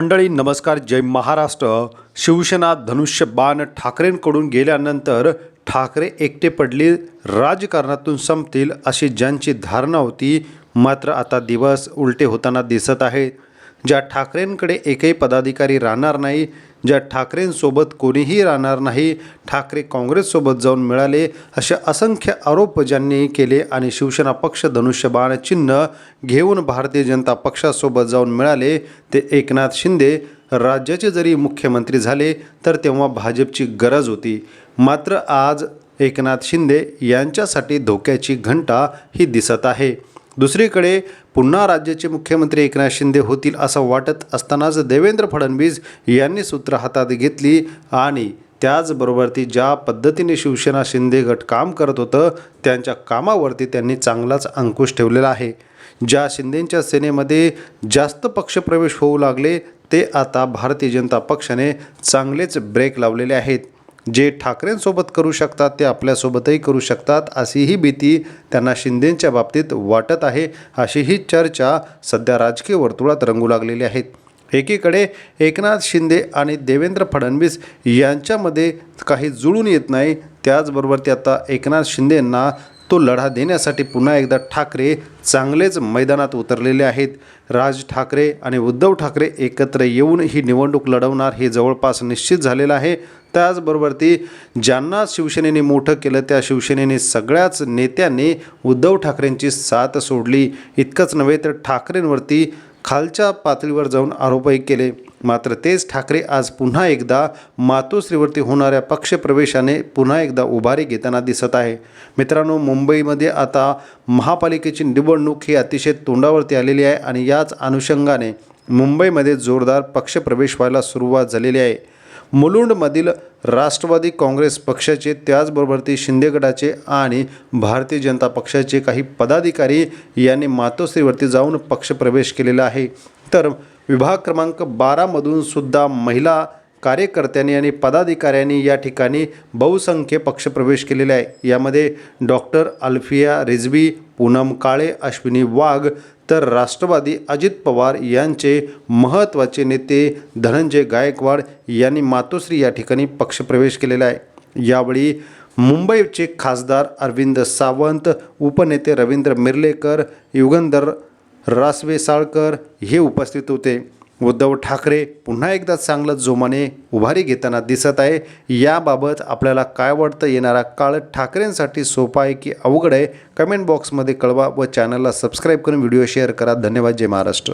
मंडळी नमस्कार. जय महाराष्ट्र. शिवसेना धनुष्यबाण ठाकरेंकडून गेल्यानंतर ठाकरे एकटे पडले राजकारणातून संपतील अशी ज्यांची धारणा होती मात्र आता दिवस उलटे होताना दिसत आहे. ज्या ठाकरेंकडे एकही पदाधिकारी राहणार नाही ज्या ठाकरेंसोबत कोणीही राहणार नाही ठाकरे काँग्रेससोबत जाऊन मिळाले असे असंख्य आरोप ज्यांनी केले आणि शिवसेना पक्ष धनुष्यबाण चिन्ह घेऊन भारतीय जनता पक्षासोबत जाऊन मिळाले ते एकनाथ शिंदे राज्याचे जरी मुख्यमंत्री झाले तर तेव्हा भाजपची गरज होती. मात्र आज एकनाथ शिंदे यांच्यासाठी धोक्याची घंटा ही दिसत आहे. दुसरीकडे पुन्हा राज्याचे मुख्यमंत्री एकनाथ शिंदे होतील असं वाटत असतानाच देवेंद्र फडणवीस यांनी सूत्र हातात घेतली आणि त्याचबरोबर ती ज्या पद्धतीने शिवसेना शिंदे गट काम करत होतं त्यांच्या कामावरती त्यांनी चांगलाच अंकुश ठेवलेला आहे. ज्या शिंदेंच्या सेनेमध्ये जास्त पक्षप्रवेश होऊ लागले ते आता भारतीय जनता पक्षाने चांगलेच ब्रेक लावलेले आहेत. जे ठाकरेंसोबत करू शकतात ते आपल्यासोबतही करू शकतात अशीही भीती त्यांना शिंदेंच्या बाबतीत वाटत आहे अशीही चर्चा सध्या राजकीय वर्तुळात रंगू लागलेली आहेत. एकीकडे एकनाथ शिंदे आणि देवेंद्र फडणवीस यांच्यामध्ये काही जुळून येत नाही त्याचबरोबर ते आता एकनाथ शिंदेंना तो लढा देण्यासाठी पुन्हा एकदा ठाकरे चांगलेच मैदानात उतरलेले आहेत. राज ठाकरे आणि उद्धव ठाकरे एकत्र येऊन ही निवडणूक लढवणार हे जवळपास निश्चित झालेलं आहे. त्याचबरोबर ती ज्यांना शिवसेनेने मोठं केलं त्या शिवसेनेने सगळ्याच नेत्यांनी उद्धव ठाकरेंची साथ सोडली. इतकंच नव्हे तर ठाकरेंवरती खालच्या पातळीवर जाऊन आरोपही केले. मात्र तेच ठाकरे आज पुन्हा एकदा मातोश्रीवरती होणाऱ्या पक्षप्रवेशाने पुन्हा एकदा उभारी घेताना दिसत आहे. मित्रांनो मुंबईमध्ये आता महापालिकेची निवडणूक ही अतिशय तोंडावरती आलेली आहे आणि याच अनुषंगाने मुंबईमध्ये जोरदार पक्षप्रवेश व्हायला सुरुवात झालेली आहे. मुलुंडमधील राष्ट्रवादी काँग्रेस पक्षाचे त्याचबरोबर ते शिंदे गटाचे आणि भारतीय जनता पक्षाचे काही पदाधिकारी यांनी मातोश्रीवरती जाऊन पक्षप्रवेश केलेला आहे. तर विभाग क्रमांक बारामधून सुद्धा महिला कार्यकर्त्यांनी आणि पदाधिकाऱ्यांनी या ठिकाणी बहुसंख्य पक्षप्रवेश केलेला आहे. यामध्ये डॉक्टर अल्फिया रिझवी पूनम काळे अश्विनी वाघ तर राष्ट्रवादी अजित पवार यांचे महत्त्वाचे नेते धनंजय गायकवाड यांनी मातोश्री या ठिकाणी पक्षप्रवेश केलेला आहे. यावेळी मुंबईचे खासदार अरविंद सावंत उपनेते रवींद्र मिर्लेकर युगंधर रासवे साळकर हे उपस्थित होते. उद्धव ठाकरे पुन्हा एकदा चांगलं जोमाने उभारी घेताना दिसत आहे. याबाबत आपल्याला काय वाटतं? येणारा काळ ठाकरेंसाठी सोपा आहे की अवघड आहे? कमेंट बॉक्समध्ये कळवा व चॅनलला सबस्क्राईब करून व्हिडिओ शेअर करा. धन्यवाद. जय महाराष्ट्र.